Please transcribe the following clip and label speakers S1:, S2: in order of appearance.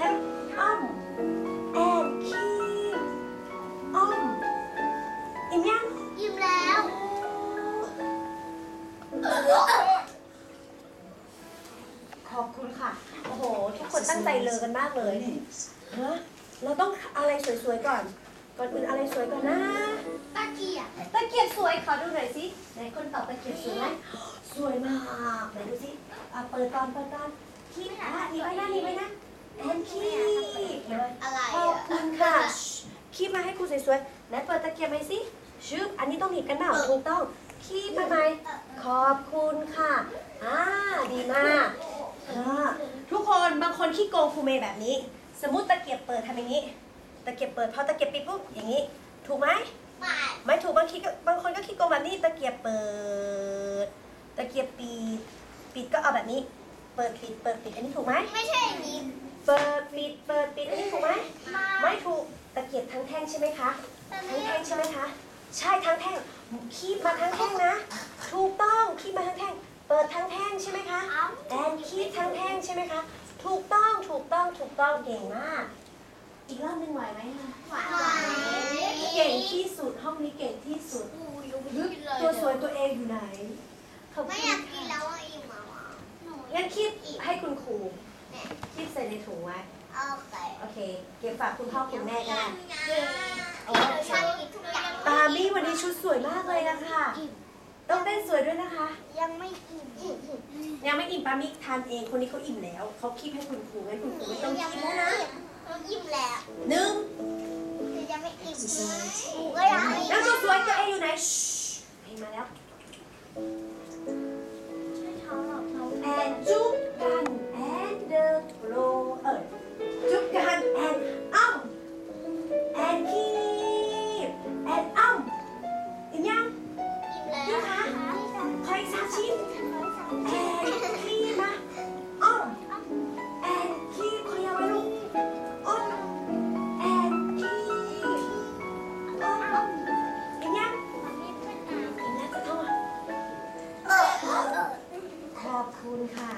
S1: แล้วอ้อม and keep อ้อมอิ่มยัง
S2: ยิ้มแล้ว
S1: ขอบคุณค่ะ โอ้โห ทุกคนตั้งใจเลอกันมากเลยฮะเราต้องอะไรสวยๆก่อน ก่อนอื่นอะไรสวยก่อนนะ
S2: ตะเกียบ
S1: ตะเกียบสวยขอดูหน่อยสิไหนคนตอบตะเกียบสวยไหมสวยมากไหนดูสิอะเปิดตอนเปิดตอนคีบอะนี่ไว้นะนี่ไว้นะ แอนคีบเลย
S2: อะไร
S1: ขอบคุณค่ะคีบมาให้ครูสวยๆไหนเปิดตะเกียบไหมสิชึบอันนี้ต้องหนีบกันหนาวถูกต้อง คีบมาไหมขอบคุณค่ะอ่าดีมากอ่าทุกคนบางคนขี้โกงครูเมย์แบบนี้ สมมติตะเกียบเปิดทำอย่างนี้ ตะเกียบเปิดพอตะเกียบปิดปุ๊บอย่างนี้ ถูกไหม
S2: ไม่
S1: ไม่ถูกบางทีก็บางคนก็คิดโกงแบบนี้ตะเกียบเปิด ตะเกียบปิด ปิดก็เอาแบบนี้ เปิดปิดเปิดปิดอันนี้ถูกไหม
S2: ไม่ใช่อย่างนี้
S1: เปิดปิดเปิดปิดอันนี้ถูกไหม
S2: มา
S1: ไม่ถูกตะเกียบทั้งแท่งใช่ไหมคะทั้งแท่งใช่ไหมคะใช่ทั้งแท่งคีบมาทั้งแท่งนะ ถูกต้องคีบมาทั้งแท่ง เปิดทั้งแท่งใช่ไหมคะแอนคีบทั้งแท่งใช่ไหมคะถูกต้องถูกต้องถูกต้องเก่งมาก อีกรอบหนึงไหวไหมคะ
S2: หวาน
S1: เก่งที่สุดห้องนี้เก่งที่สุดตัวสวยตัวเองอยู่ไหนขอบคุณ
S2: ไม่อยากกินแล้วอะอิ่มอะหนู
S1: งั้นคีบให้คุณครู คีบใส่ในถุงไว้
S2: โอเค
S1: เก็บฝากคุณพ่อคุณแม่ก็ได้
S2: บา
S1: ร์บี้วันนี้ชุดสวยมากเลยนะคะ ต้องเต้นสวยด้วยนะคะ
S2: ยังไม่อิ่ม
S1: ยังไม่อิ่มปามิทานเอง คนนี้เขาอิ่มแล้ว เขาคีบให้คุณครูให้คุณครูไม่ต้องคีบแล้วนะ
S2: อิ่มแล้ว
S1: หนึ่ง
S2: ยังไม่อิ่ม
S1: แล้วชุดสวยจะวเออยู่ไหนเห็มาแล้ว
S3: ช่วยแอน
S1: จุ๊บ ขอบคุณค่ะ